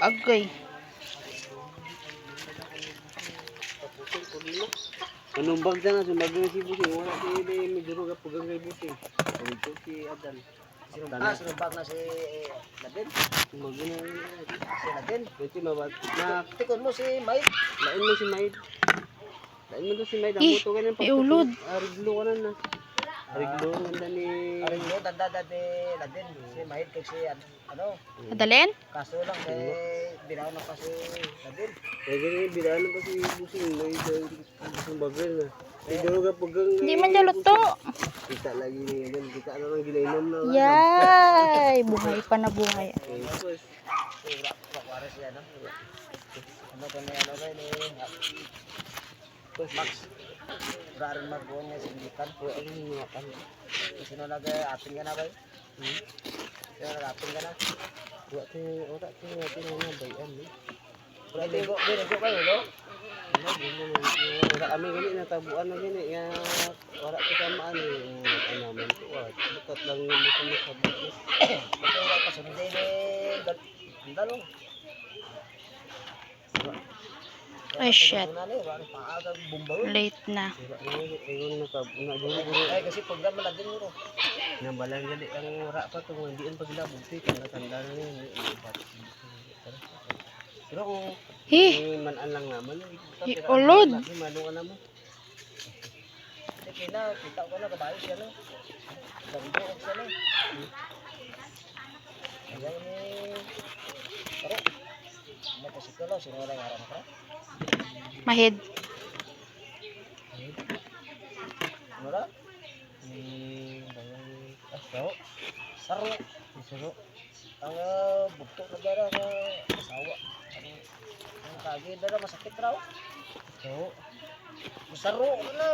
Agay. Anong bag na sumbag na si Busing? Wala si Ede, medyo ruga pugang kay Busing. Sabi ko si Adan. Ah, sinubag na si Ladin. Sumbag na. Si Ladin. Ito mabag. Na, Tikon mo si Mike. lain mo si Maid. Lain mo to si Maid. Ang buto ka ng may ulod. Ariglo ka na na. Ariglo, mo, danda ni Ladin. Si Mike kay si ano. Madalin? Kaso lang kay binaw na pa si Ladin. Kaya ganyan, binaan pa si Busing. May na. Medyo ruga pugang Hindi man dyan luto. Kita lagi ni Adan. Kita na lang ginainom na. Yay! Buhay pa na buhay. Ano. Ano ka ano rin ni Max. Wala rin mag-uong niya sindikan. Ka nang makan. Sino nag ating ka na ba? Hmm? Sino nag ating ka na? Wala ka wala ka wala ka na bayan. eh. Wala ligo, ligo kayo, no? Wala, ganyan lang. Wala kami gani natabuan na gani nga wala ko tamaan eh. Ano man ko. ah, Bukat lang yung mo kami sa bukas. Ito nga kasunday ni Ang dalong. Ay, shit. Late na. Na. Ayun na duro duro. Ay, kasi pag naman lagin mo, no? Nambalang gani ang wala pa to hindi an pagla bukti kan tanda na yun. Pero kung Hi! eh, manan lang naman. Ulod. Lagi mano ka naman. Sige na, kita ko na, kabayo siya, no? Dambo ko siya, no? Ayan ni... Pero, wala nga rin ka? Mahid. Wala? Eh, bayang ah, saro. Saro. Ang bukto na dara nga asawa. Ang, kagi dara masakit raw. Saro. Masaro ka na.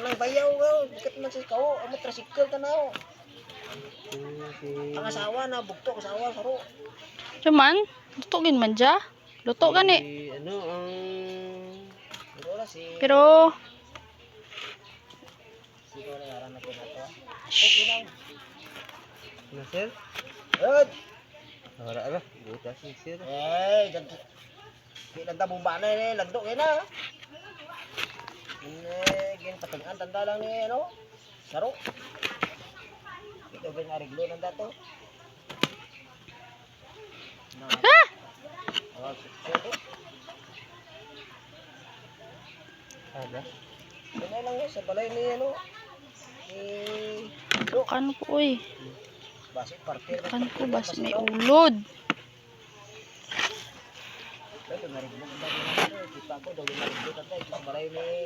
Nang bayaw ka. Dikit man sa ikaw. Ang matrasikal ka na. Ang asawa na bukto. Asawa, saro. Cuman, lutogin man dya. Luto gani. ano ang Pero si... Pero, Sino na nga na po na. Nasir? Good. Wala ala. Buta si Sir. Eh, dad... Di lang tabo ba na eh. Lagdo kayo na. Eh, gin patagaan. Tanda lang ni ano. Saro. Ito ba yung ariglo ng dato? No. ah! Ada. Ano lang yun, sa balay ni ano. Do. Kan ko uy. Basi, parte. Kan ko bas may ulod.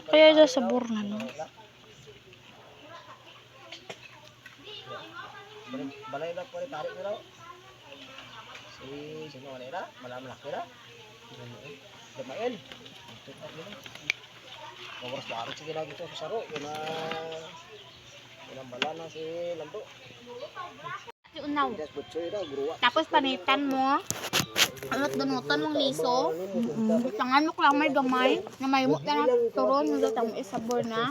Kaya dyan sa burna no. Balay lang po rin, tarik na Si, sino wala na? Malam laki na? Damain. Ito na rin. Kawaras barit sige na gito sa saro. Yun na... Yun ang bala na si Lando. Unaw. Na, gruwa. Tapos panitan mo. Anot dunutan mong liso. Tangan mo lang may gamay. Na may mo na turon mo datang isabor na.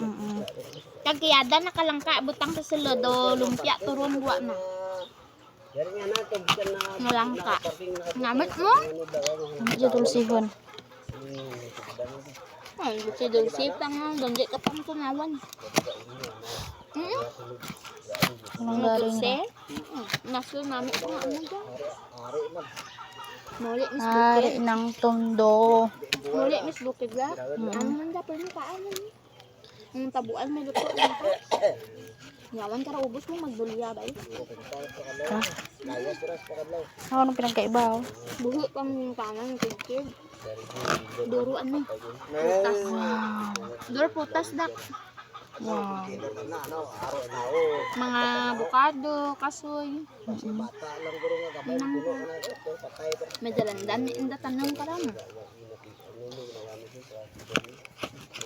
Kagkiyada nakalangka butang sa silado lumpia turon wa na. Yan nga na, ito bisa na... Nalangka. parking na... Ngamit mo? Ano dyan tulsihon? Ay, si Dulce pang donje ka pang tunawan. Mm. Anong Ano garing na? Mm. Nasul mami ko nga ano. Ari man. Muli Miss Ari Bukid. ng tondo. Muli Miss Bukid ga. Ano man da pero kaan man. Ang tabuan may luto lang ka. Yawan ka ubos mo magdulya ba eh. Ha? Pa. Ako nang pinagkaiba oh. Buhi pang kanan kid Duro ano. Putas. Wow. Duro putas dak. Wow. Mga bukado, kasoy. Lang pa. May dalandan ni inda tanong ka ram.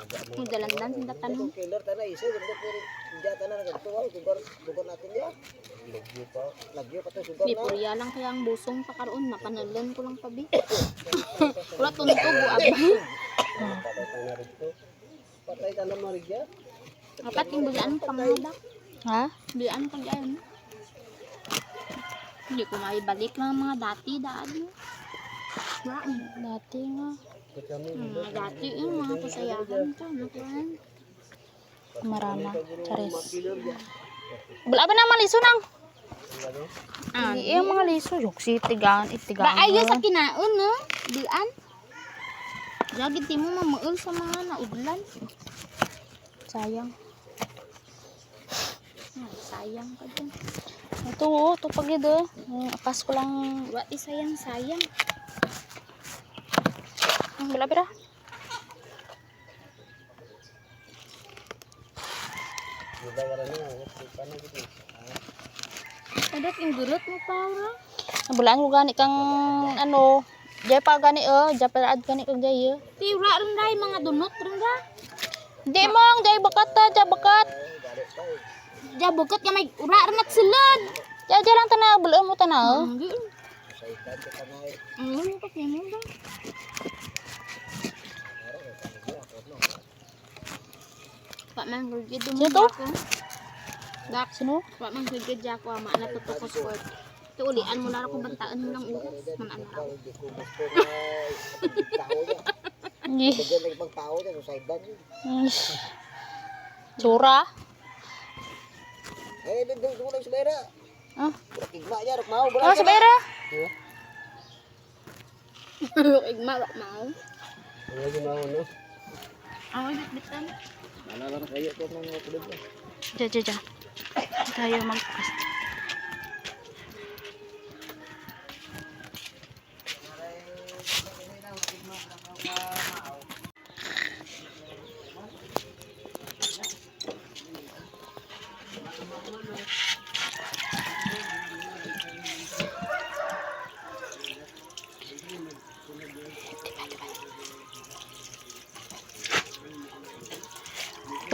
May dalandan inda tanong. Killer tana isa ganda hindi tana nagtuwa sugar sugar natin ya. Lagyo pa. Lagyo pa to sugar Di na. purya lang kaya ang busong pa karoon mapanalon ko lang pabi. Wala tunto bu abay. Patay na ka na marigya. Dapat yung bulaan pangadak. Ha? Bulaan pag ayun. Hindi ko maibalik lang ang mga dati daan. Dati nga. Mga dati yung mga kasayahan to. Nakuhan. Marana. Charis. Wala ba naman liso nang? Ah, yung mga liso. Yung si tigaan. Itigaan. Ba ayo sa kinaon no? Bilan. Lagi ti mo mamuol sa mga naudlan. Sayang. Ah, sayang ka dyan. Ito oh. Ito pag ito. Apas ko lang. Wa sayang sayang. Paano gitu? Adat yung gulot mo para. Bulaan ko gani kang ano. Jay pa gani oh. Jay pa ad gani kang jay. Ti ra rin dai mga dunot rin da. Di mong. Jay bakat ta. Jay bakat. Ja bukat ka may ura rin at sulod. Jay jay lang tanaw. Bulaan mo tanaw. Hindi. Ano mo pa kaya mo ba? Pak man gugid mo Sino to? ako. Dak, Sino? pak man gugid ako ama na to ko sport. Ito ulian mo na ako bantaan mo lang uras. Man ano ko na niya. Hindi. Bigyan na ibang tao niya, sa sideban niya. Tsura. Eh, doon doon lang sa Bera. Ah. Wala kigma niya, rukmaw. Oh, sa pera. Igma wa mau. Ano ginawa no? Ang bitbitan. Nalala na kayo ng mga niya. Diyan, diyan, diyan. Tayo magpas.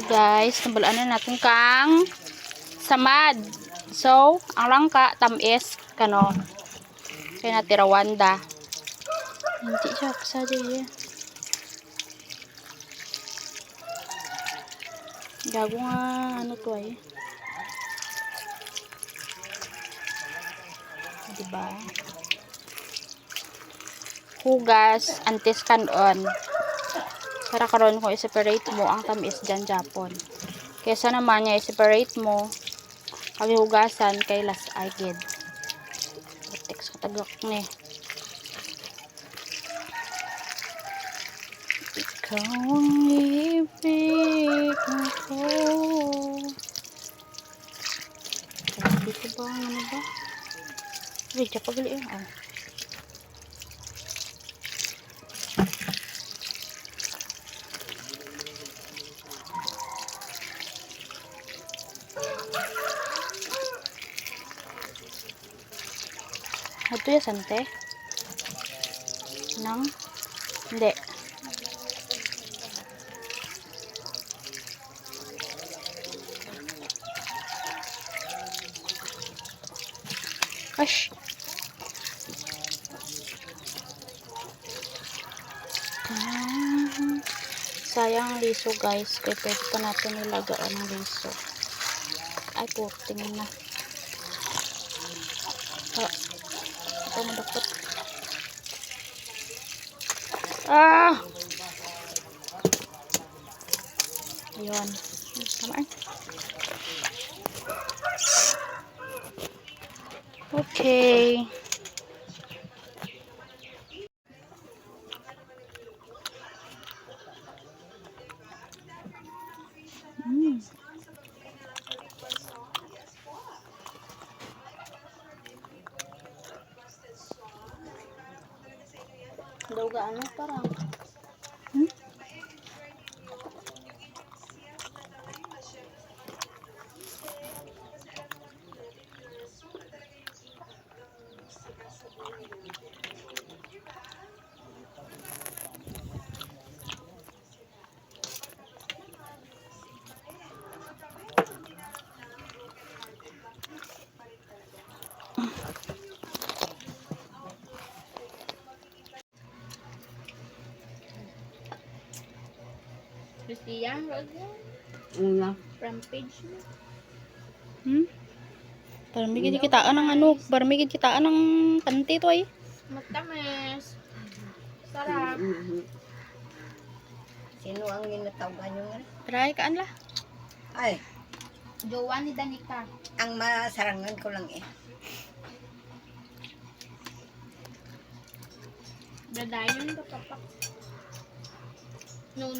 Ito guys, nabalaan na natin kang samad. So, ang langka, tamis, kano. Kaya natira wanda. Hindi siya, kasada yun. Gago nga, ano to ay. Diba? Hugas, antes kanon para karon ko i-separate mo ang tamis dyan Japon. Kesa naman niya i-separate mo paghugasan kay las agid. Text ka tagak ni. Ikaw ang ibig ko. Dito ba? Ano ba? Wait, pagali yun. Oh. Ito yung sante. Nang? Hindi. Ash. Ah, Sayang ang liso guys. Kaya pwede pa natin nilagaan ng liso. Ay, puting na. Ah, ito madakot. Ah! Ayun. Tamaan. Okay. Mm. Daw gaano parang. Si Yang Rodel? Una. From page mo? Hmm? Para may gid kitaan ang ano, para may gid kitaan ang kanti to ay. Matamis. Sarap. Sino ang ginatawagan nyo nga? Try kaan la. Ay. Jowa ni Danica. Ang masarangan ko lang eh. Dadayon ko kapak. No.